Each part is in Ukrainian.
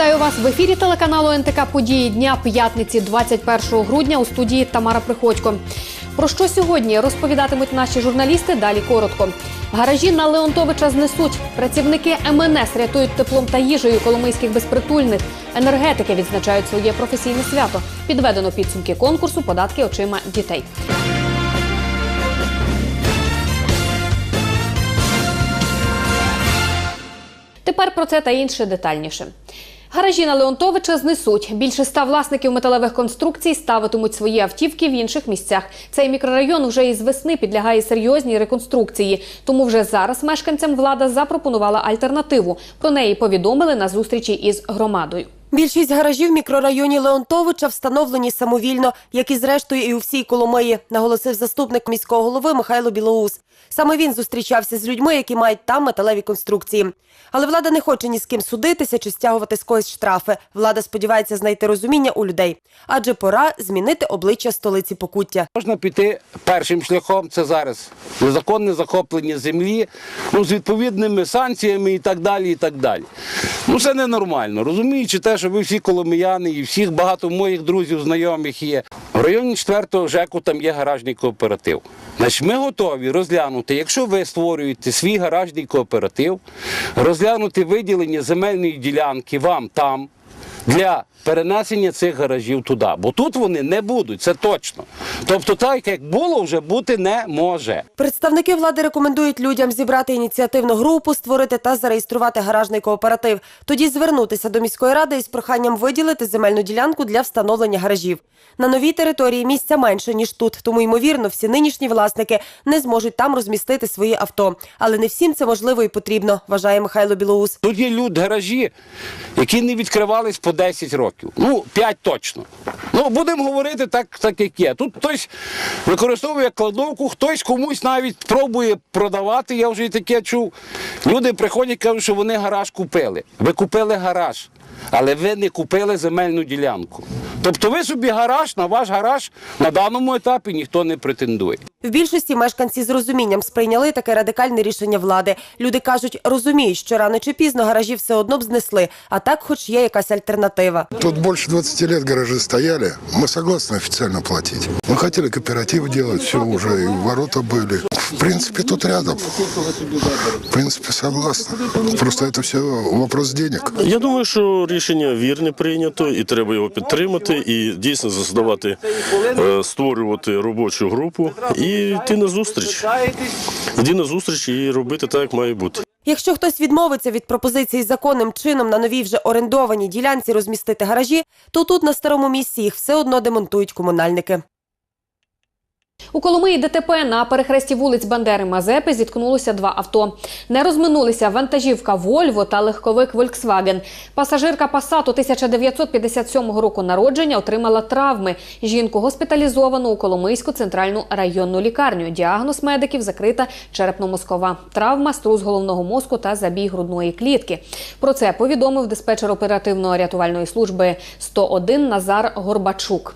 Вітаю вас в ефірі телеканалу НТК Події дня п'ятниці 21 грудня у студії Тамара Приходько. Про що сьогодні розповідатимуть наші журналісти? Далі коротко. Гаражі на Леонтовича знесуть. Працівники МНС рятують теплом та їжею коломийських безпритульних. Енергетики відзначають своє професійне свято. Підведено підсумки конкурсу Податки очима дітей. Тепер про це та інше детальніше. Гаражі на Леонтовича знесуть. Більше ста власників металевих конструкцій ставитимуть свої автівки в інших місцях. Цей мікрорайон вже із весни підлягає серйозній реконструкції. Тому вже зараз мешканцям влада запропонувала альтернативу. Про неї повідомили на зустрічі із громадою. Більшість гаражів в мікрорайоні Леонтовича встановлені самовільно, як і зрештою і у всій Коломиї, наголосив заступник міського голови Михайло Білоус. Саме він зустрічався з людьми, які мають там металеві конструкції. Але влада не хоче ні з ким судитися чи стягувати з когось штрафи. Влада сподівається знайти розуміння у людей, адже пора змінити обличчя столиці Покуття. Можна піти першим шляхом, це зараз незаконне захоплення землі, ну, з відповідними санкціями і так далі. і так далі. Ну це ненормально. Розуміючи те, що ви всі коломияни і всіх багато моїх друзів, знайомих є. В районі 4-го ЖЕКу там є гаражний кооператив. Значить, ми готові розглянути, якщо ви створюєте свій гаражний кооператив, розглянути виділення земельної ділянки вам там для перенесення цих гаражів туди. Бо тут вони не будуть, це точно. Тобто, так як було, вже бути не може. Представники влади рекомендують людям зібрати ініціативну групу, створити та зареєструвати гаражний кооператив. Тоді звернутися до міської ради із проханням виділити земельну ділянку для встановлення гаражів. На новій території місця менше ніж тут, тому ймовірно, всі нинішні власники не зможуть там розмістити свої авто. Але не всім це можливо і потрібно, вважає Михайло Білоус. Тут є люди, гаражі, які не відкривались по 10 років. Ну, 5 точно. Ну, будемо говорити так, так як є. Тут хтось використовує кладовку, хтось комусь навіть пробує продавати. Я вже і таке чув. Люди приходять і кажуть, що вони гараж купили. Ви купили гараж, але ви не купили земельну ділянку. Тобто ви собі гараж, на ваш гараж на даному етапі ніхто не претендує. В більшості мешканці з розумінням сприйняли таке радикальне рішення влади. Люди кажуть, розуміють, що рано чи пізно гаражі все одно б знесли, а так, хоч є якась альтернатива. Тут больше 20 лет гаражи стояли. Мы согласны официально платить. Мы хотели кооператив делать, все уже, и ворота были. В принципе, тут рядом. В принципе, согласны. Просто это все вопрос денег. Я думаю, що рішення вірне прийнято, і треба його підтримати, і дійсно заснувати, е, створювати робочу групу і йти на зустріч. Йти на зустріч і робити так, як має бути. Якщо хтось відмовиться від пропозиції законним чином на новій вже орендованій ділянці розмістити гаражі, то тут на старому місці їх все одно демонтують комунальники. У Коломиї ДТП на перехресті вулиць Бандери Мазепи зіткнулося два авто. Не розминулися вантажівка Вольво та легковик Volkswagen. Пасажирка Пасату 1957 року народження отримала травми. Жінку госпіталізовано у Коломийську центральну районну лікарню. Діагноз медиків закрита черепно-мозкова травма, струс головного мозку та забій грудної клітки. Про це повідомив диспетчер оперативно-рятувальної служби 101 Назар Горбачук.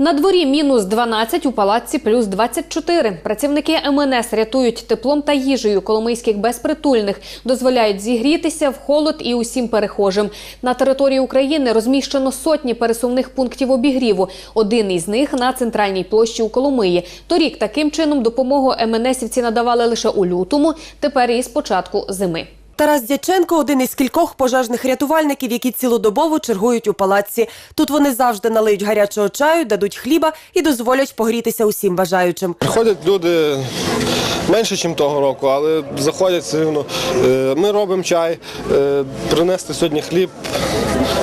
На дворі мінус 12, у палаці плюс 24. Працівники МНС рятують теплом та їжею коломийських безпритульних, дозволяють зігрітися в холод і усім перехожим. На території України розміщено сотні пересувних пунктів обігріву. Один із них на центральній площі у Коломиї. Торік таким чином допомогу МНСівці надавали лише у лютому, тепер і з початку зими. Тарас Дяченко один із кількох пожежних рятувальників, які цілодобово чергують у палаці. Тут вони завжди налиють гарячого чаю, дадуть хліба і дозволять погрітися усім бажаючим. Приходять люди менше, ніж того року, але заходять все рівно. Е, Ми робимо чай, е, принесли сьогодні хліб.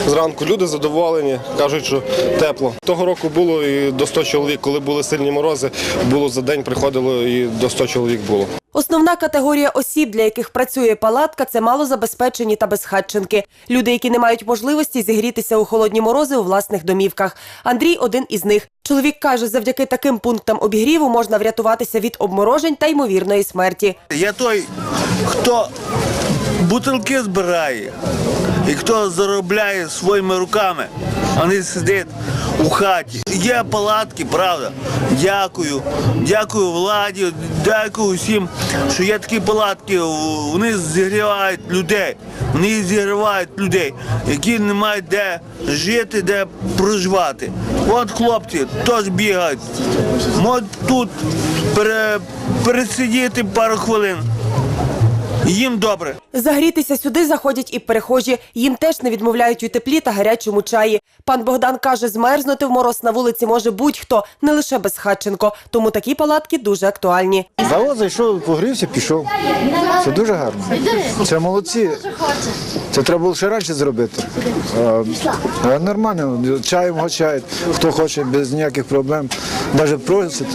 Зранку люди задоволені, кажуть, що тепло. Того року було і до 100 чоловік, коли були сильні морози, було за день приходило і до 100 чоловік було. Основна категорія осіб, для яких працює палатка, це малозабезпечені та безхатченки. Люди, які не мають можливості зігрітися у холодні морози у власних домівках. Андрій один із них. Чоловік каже, завдяки таким пунктам обігріву можна врятуватися від обморожень та ймовірної смерті. Я той, хто бутилки збирає і хто заробляє своїми руками. Вони сидять у хаті. Є палатки, правда. Дякую. Дякую владі, дякую всім, що є такі палатки. Вони зігрівають людей. Вони зігрівають людей, які не мають де жити, де проживати. От хлопці теж бігають. Можуть тут пересидіти пару хвилин. Їм добре. Загрітися сюди заходять і перехожі. Їм теж не відмовляють у теплі та гарячому чаї. Пан Богдан каже, змерзнути в мороз на вулиці може будь-хто, не лише безхатченко. Тому такі палатки дуже актуальні. Завод зайшов, погрівся, пішов. Це дуже гарно. Це молодці. Це треба було ще раніше зробити. А, нормально, чаєм гачають, хто хоче без ніяких проблем. Навіть просить.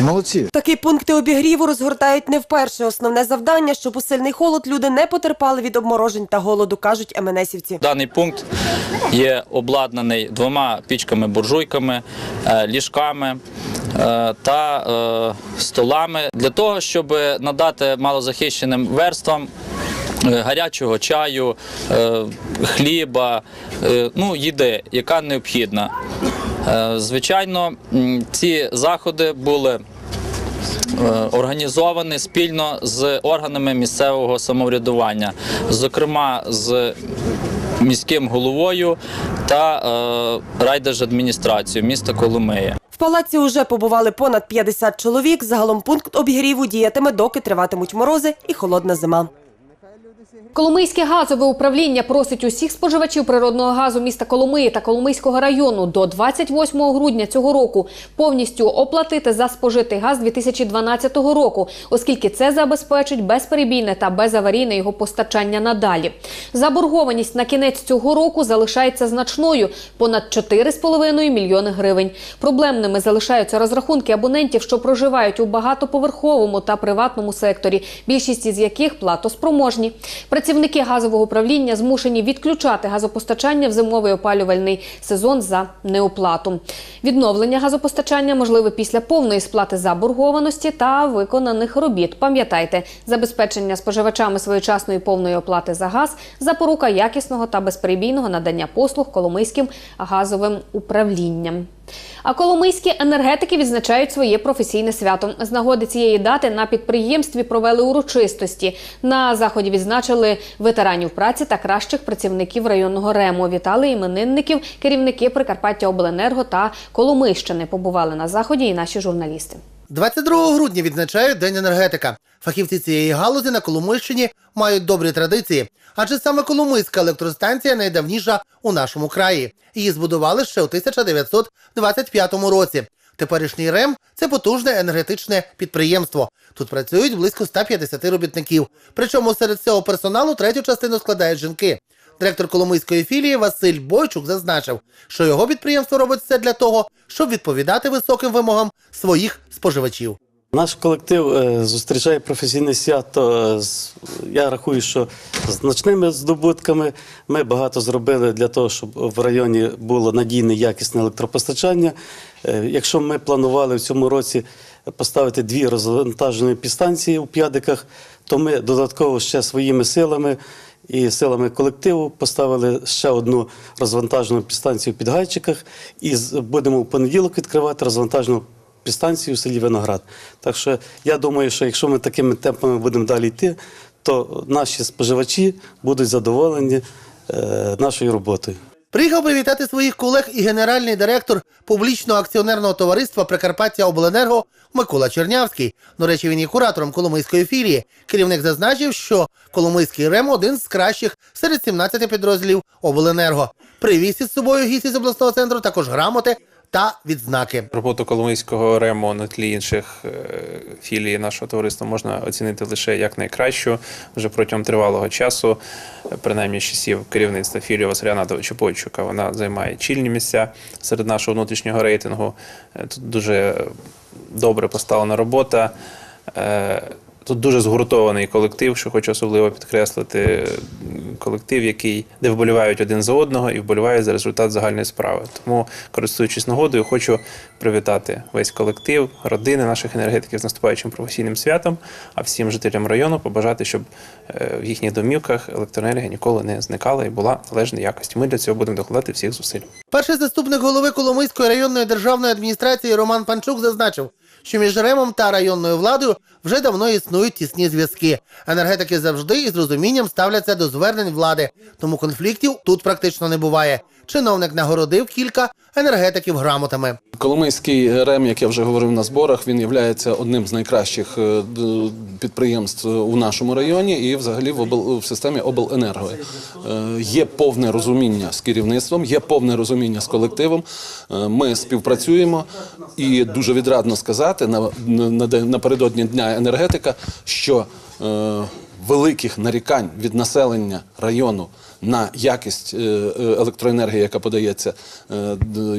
Молодці. Такі пункти обігріву розгортають не вперше. Основне завдання, щоб у сильний холод люди не потерпали від обморожень та голоду, кажуть МНСівці. Даний пункт є обладнаний двома пічками-буржуйками, е, ліжками е, та е, столами для того, щоб надати малозахищеним верствам гарячого чаю, хліба, е, ну, їди, яка необхідна. Звичайно, ці заходи були організований спільно з органами місцевого самоврядування, зокрема з міським головою та е, райдержадміністрацією міста Коломиї. В палаці уже побували понад 50 чоловік. Загалом пункт обігріву діятиме, доки триватимуть морози і холодна зима. Коломийське газове управління просить усіх споживачів природного газу міста Коломиї та Коломийського району до 28 грудня цього року повністю оплатити за спожитий газ 2012 року, оскільки це забезпечить безперебійне та безаварійне його постачання надалі. Заборгованість на кінець цього року залишається значною понад 4,5 мільйони гривень. Проблемними залишаються розрахунки абонентів, що проживають у багатоповерховому та приватному секторі, більшість із яких платоспроможні. Працівники газового управління змушені відключати газопостачання в зимовий опалювальний сезон за неоплату. Відновлення газопостачання можливе після повної сплати заборгованості та виконаних робіт. Пам'ятайте, забезпечення споживачами своєчасної повної оплати за газ запорука якісного та безперебійного надання послуг Коломийським газовим управлінням. А коломийські енергетики відзначають своє професійне свято. З нагоди цієї дати на підприємстві провели урочистості. На заході відзначили ветеранів праці та кращих працівників районного РЕМО. Вітали іменинників, керівники Прикарпаття Обленерго та Коломийщини. Побували на заході і наші журналісти. 22 грудня відзначають День енергетика. Фахівці цієї галузі на Коломийщині мають добрі традиції, адже саме Коломийська електростанція найдавніша у нашому краї. Її збудували ще у 1925 році. Теперішній РЕМ це потужне енергетичне підприємство. Тут працюють близько 150 робітників. Причому серед цього персоналу третю частину складають жінки. Директор Коломийської філії Василь Бойчук зазначив, що його підприємство робить все для того, щоб відповідати високим вимогам своїх споживачів. Наш колектив е, зустрічає професійне свято. е, Я рахую, що значними здобутками ми багато зробили для того, щоб в районі було надійне якісне електропостачання. Е, Якщо ми планували в цьому році поставити дві розвантажені підстанції у п'ядиках, то ми додатково ще своїми силами і силами колективу поставили ще одну розвантажену підстанцію в Підгайчиках і будемо в понеділок відкривати розвантажену підстанцію в селі Виноград. Так що я думаю, що якщо ми такими темпами будемо далі йти, то наші споживачі будуть задоволені е, нашою роботою. Приїхав привітати своїх колег і генеральний директор публічного акціонерного товариства Прикарпаття Обленерго Микола Чернявський. До речі, він є куратором Коломийської філії. Керівник зазначив, що Коломийський РЕМ один з кращих серед 17 підрозділів Обленерго. Привіз із собою гість із обласного центру також грамоти та відзнаки. Роботу Коломийського РЕМО на тлі інших е, філій нашого товариства можна оцінити лише як найкращу вже протягом тривалого часу, принаймні часів керівництва філії Василя Анатовича. Вона займає чільні місця серед нашого внутрішнього рейтингу. Е, Тут дуже добре поставлена робота. Е, Тут дуже згуртований колектив, що хочу особливо підкреслити. Колектив, який де вболівають один за одного і вболівають за результат загальної справи. Тому, користуючись нагодою, хочу привітати весь колектив, родини наших енергетиків з наступаючим професійним святом, а всім жителям району побажати, щоб е, в їхніх домівках електроенергія ніколи не зникала і була належної якості. Ми для цього будемо докладати всіх зусиль. Перший заступник голови Коломийської районної державної адміністрації Роман Панчук зазначив, що між Ремом та районною владою вже давно існують тісні зв'язки. Енергетики завжди із розумінням ставляться до звернень влади, тому конфліктів тут практично не буває. Чиновник нагородив кілька енергетиків грамотами. Коломийський РЕМ, як я вже говорив на зборах, він є одним з найкращих е, підприємств у нашому районі і взагалі в, обл- в системі обленерго. Е, Є повне розуміння з керівництвом, є повне розуміння з колективом. Е, Ми співпрацюємо і дуже відрадно сказати на, на, на- напередодні дня енергетика, що великих нарікань від населення району на якість е, е, електроенергії, яка подається е,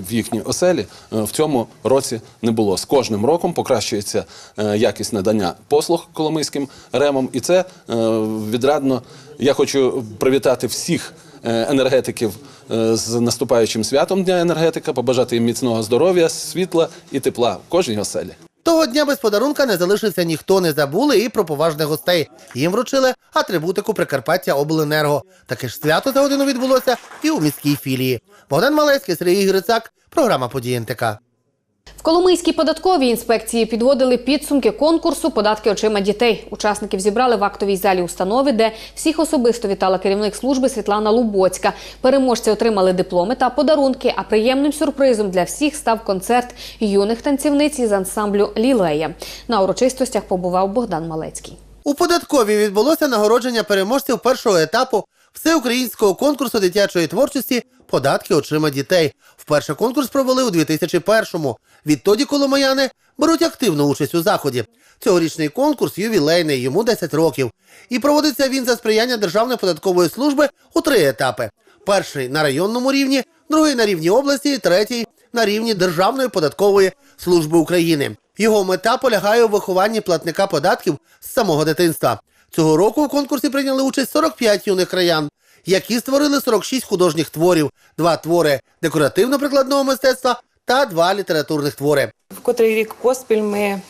в їхні оселі, в цьому році не було. З кожним роком покращується якість надання послуг коломийським ремом, і це відрадно. Я хочу привітати всіх енергетиків з наступаючим святом Дня енергетика, побажати їм міцного здоров'я, світла і тепла в кожній оселі. Того дня без подарунка не залишився ніхто, не забули і про поважних гостей. Їм вручили атрибутику Прикарпаття Обленерго. Таке ж свято за годину відбулося і у міській філії. Богдан Малецький, Сергій Грицак, програма «Події НТК». В Коломийській податковій інспекції підводили підсумки конкурсу Податки очима дітей. Учасників зібрали в актовій залі установи, де всіх особисто вітала керівник служби Світлана Лубоцька. Переможці отримали дипломи та подарунки. А приємним сюрпризом для всіх став концерт юних танцівниць із ансамблю Лілея. На урочистостях побував Богдан Малецький. У податковій відбулося нагородження переможців першого етапу всеукраїнського конкурсу дитячої творчості Податки очима дітей. Вперше конкурс провели у 2001-му. Відтоді коломаяни беруть активну участь у заході. Цьогорічний конкурс ювілейний, йому 10 років. І проводиться він за сприяння Державної податкової служби у три етапи: перший на районному рівні, другий на рівні області, третій на рівні Державної податкової служби України. Його мета полягає у вихованні платника податків з самого дитинства. Цього року у конкурсі прийняли участь 45 юних краян, які створили 46 художніх творів, два твори декоративно-прикладного мистецтва та два літературних твори. В котрий рік поспіль ми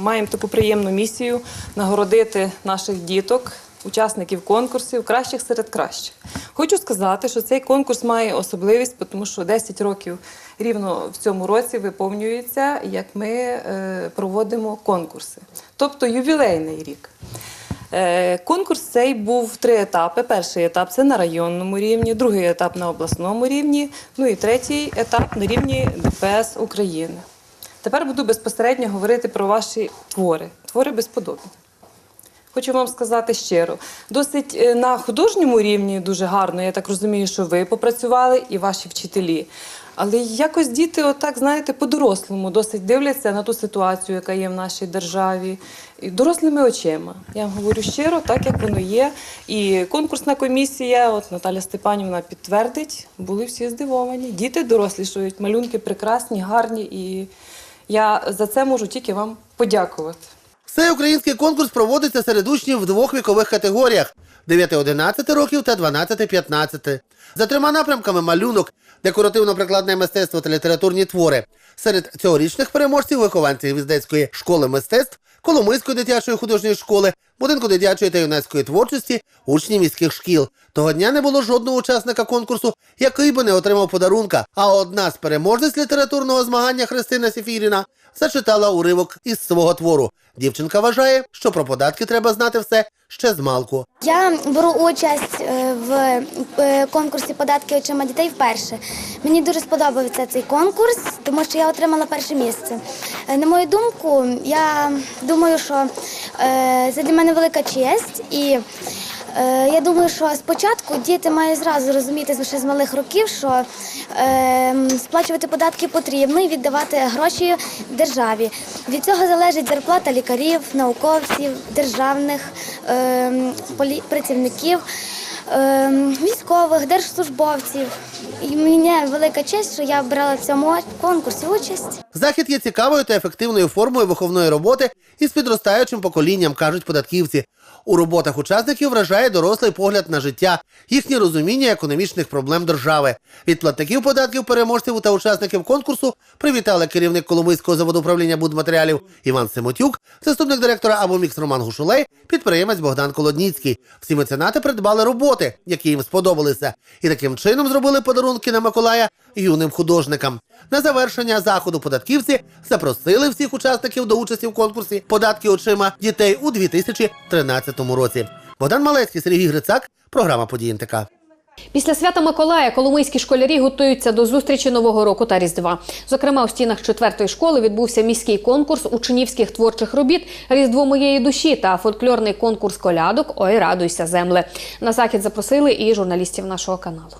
маємо таку приємну місію нагородити наших діток, учасників конкурсів, кращих серед кращих. Хочу сказати, що цей конкурс має особливість, тому що 10 років рівно в цьому році виповнюється, як ми е, проводимо конкурси, тобто ювілейний рік. Е, Конкурс цей був три етапи. Перший етап це на районному рівні, другий етап на обласному рівні, ну і третій етап на рівні ДПС України. Тепер буду безпосередньо говорити про ваші твори, твори безподобні. Хочу вам сказати щиро, досить е, на художньому рівні дуже гарно. Я так розумію, що ви попрацювали і ваші вчителі. Але якось діти, отак, знаєте, по-дорослому досить дивляться на ту ситуацію, яка є в нашій державі, дорослими очима. Я говорю щиро, так як воно є. І конкурсна комісія, от Наталя Степанівна підтвердить, були всі здивовані. Діти дорослішують, малюнки прекрасні, гарні, і я за це можу тільки вам подякувати. Всеукраїнський конкурс проводиться серед учнів в двох вікових категоріях: 9-11 років та 12-15. За трьома напрямками малюнок, декоративно-прикладне мистецтво та літературні твори. Серед цьогорічних переможців вихованці Віздецької школи мистецтв, Коломийської дитячої художньої школи, будинку дитячої та юнацької творчості, учні міських шкіл. Того дня не було жодного учасника конкурсу, який би не отримав подарунка. А одна з переможниць літературного змагання Христина Сефіріна зачитала уривок із свого твору. Дівчинка вважає, що про податки треба знати все ще з малку. Я беру участь е, в е, конкурсі податки очима дітей вперше. Мені дуже сподобався цей конкурс, тому що я отримала перше місце. Е, На мою думку, я думаю, що це для мене велика честь і. Е, Я думаю, що спочатку діти мають зразу розуміти ще з малих років, що е, сплачувати податки потрібно і віддавати гроші державі. Від цього залежить зарплата лікарів, науковців, державних е, працівників, військових, держслужбовців. і мені велика честь, що я брала в цьому конкурсі участь. Захід є цікавою та ефективною формою виховної роботи із підростаючим поколінням, кажуть податківці. У роботах учасників вражає дорослий погляд на життя, їхнє розуміння економічних проблем держави. Від платників податків, переможців та учасників конкурсу привітали керівник Коломийського заводу управління будматеріалів Іван Семотюк, заступник директора Абомікс Роман Гушулей, підприємець Богдан Колодніцький. Всі меценати придбали роботи, які їм сподобалися, і таким чином зробили подарунки на Миколая юним художникам. На завершення заходу податківці запросили всіх учасників до участі в конкурсі податки очима дітей у 2013 році. Богдан Малецький, Сергій Грицак, програма «Події НТК». Після свята Миколая коломийські школярі готуються до зустрічі Нового року та Різдва. Зокрема, у стінах четвертої школи відбувся міський конкурс учнівських творчих робіт Різдво моєї душі та фольклорний конкурс колядок Ой, радуйся, земле. На захід запросили і журналістів нашого каналу.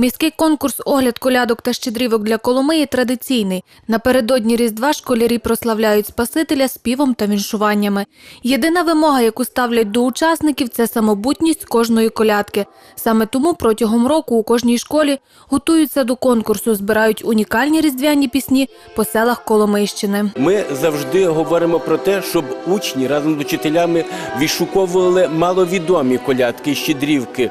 Міський конкурс огляд колядок та щедрівок для Коломиї традиційний. Напередодні Різдва школярі прославляють Спасителя співом та віншуваннями. Єдина вимога, яку ставлять до учасників, це самобутність кожної колядки. Саме тому протягом року у кожній школі готуються до конкурсу, збирають унікальні різдвяні пісні по селах Коломийщини. Ми завжди говоримо про те, щоб учні разом з учителями відшуковували маловідомі колядки, щедрівки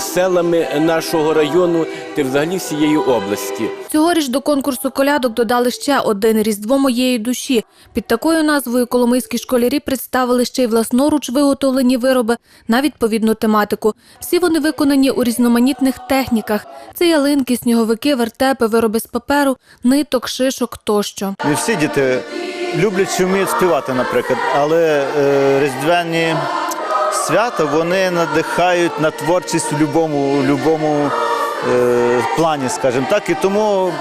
селами нашого району та взагалі всієї області. Цьогоріч до конкурсу колядок додали ще один різдво моєї душі. Під такою назвою коломийські школярі представили ще й власноруч виготовлені вироби на відповідну тематику. Всі вони виконані у різноманітних техніках: це ялинки, сніговики, вертепи, вироби з паперу, ниток, шишок тощо. Не всі діти люблять чи вміють співати, наприклад, але е, різдвяні свята вони надихають на творчість у будь-якому любому, е, плані, скажімо так. І тому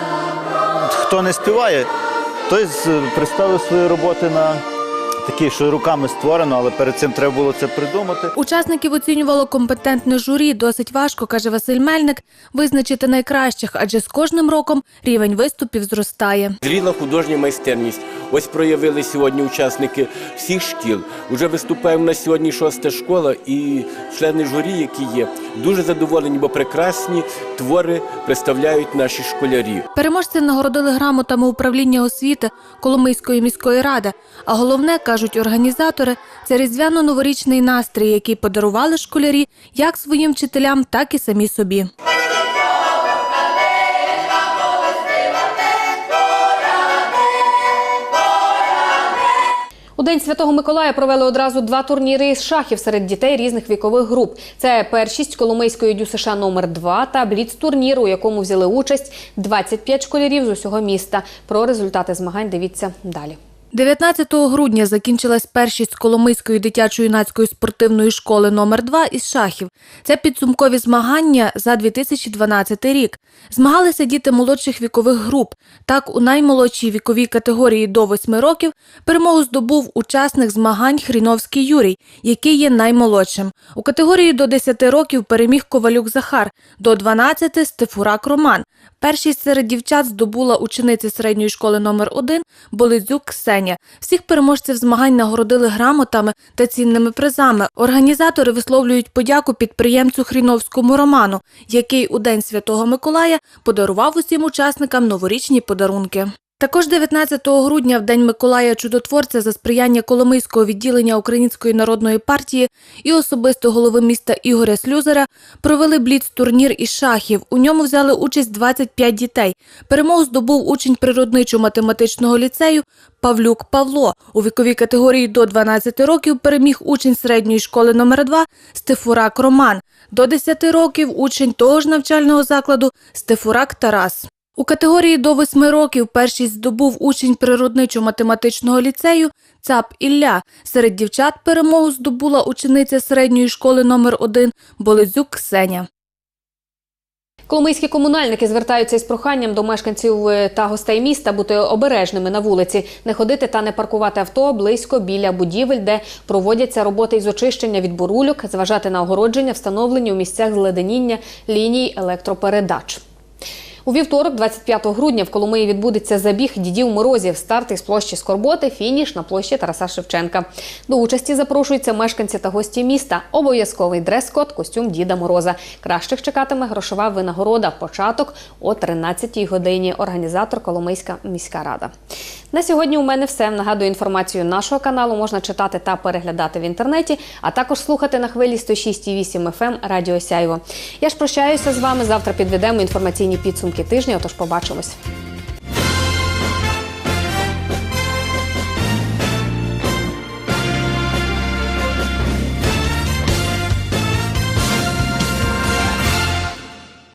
хто не співає, той представив свої роботи на такі, що руками створено, але перед цим треба було це придумати. Учасників оцінювало компетентне журі. Досить важко, каже Василь Мельник, визначити найкращих, адже з кожним роком рівень виступів зростає. Зріла художня майстерність. Ось проявили сьогодні учасники всіх шкіл. Уже виступаємо на сьогодні шоста школа і члени журі, які є, дуже задоволені, бо прекрасні твори представляють наші школярі. Переможці нагородили грамотами управління освіти Коломийської міської ради. А головне, кажуть організатори, це різдвяно-новорічний настрій, який подарували школярі як своїм вчителям, так і самі собі. У День Святого Миколая провели одразу два турніри із шахів серед дітей різних вікових груп. Це першість Коломийської ДЮСШ номер 2 та бліц-турнір, у якому взяли участь 25 школярів з усього міста. Про результати змагань дивіться далі. 19 грудня закінчилась першість Коломийської дитячо-юнацької спортивної школи номер 2 із шахів. Це підсумкові змагання за 2012 рік. Змагалися діти молодших вікових груп. Так, у наймолодшій віковій категорії до 8 років перемогу здобув учасник змагань Хріновський Юрій, який є наймолодшим. У категорії до 10 років переміг Ковалюк Захар, до 12 – Стефурак Роман. Першість серед дівчат здобула учениця середньої школи номер 1 Болидзюк Ксеня. Всіх переможців змагань нагородили грамотами та цінними призами. Організатори висловлюють подяку підприємцю Хріновському Роману, який у День Святого Миколая подарував усім учасникам новорічні подарунки. Також 19 грудня, в День Миколая Чудотворця, за сприяння Коломийського відділення Української народної партії і особисто голови міста Ігоря Слюзера провели бліц-турнір із шахів. У ньому взяли участь 25 дітей. Перемогу здобув учень природничо-математичного ліцею Павлюк Павло. У віковій категорії до 12 років переміг учень середньої школи номер 2 Стефурак Роман. До 10 років учень того ж навчального закладу Стефурак Тарас. У категорії до 8 років першість здобув учень природничо-математичного ліцею ЦАП Ілля. Серед дівчат перемогу здобула учениця середньої школи номер 1 Болезюк Ксеня. Коломийські комунальники звертаються із проханням до мешканців е, та гостей міста бути обережними на вулиці, не ходити та не паркувати авто близько біля будівель, де проводяться роботи із очищення від бурульок, зважати на огородження, встановлені у місцях зледеніння ліній електропередач. У вівторок, 25 грудня, в Коломиї відбудеться забіг дідів морозів. Старт із площі Скорботи, фініш на площі Тараса Шевченка. До участі запрошуються мешканці та гості міста. Обов'язковий дрес-код, костюм Діда Мороза. Кращих чекатиме грошова винагорода. Початок о 13-й годині. Організатор Коломийська міська рада. На сьогодні у мене все. Нагадую, інформацію нашого каналу можна читати та переглядати в інтернеті, а також слухати на хвилі 106,8 FM Радіо Сяйво. Я ж прощаюся з вами. Завтра підведемо інформаційні підсумки тижня. Отож, побачимось.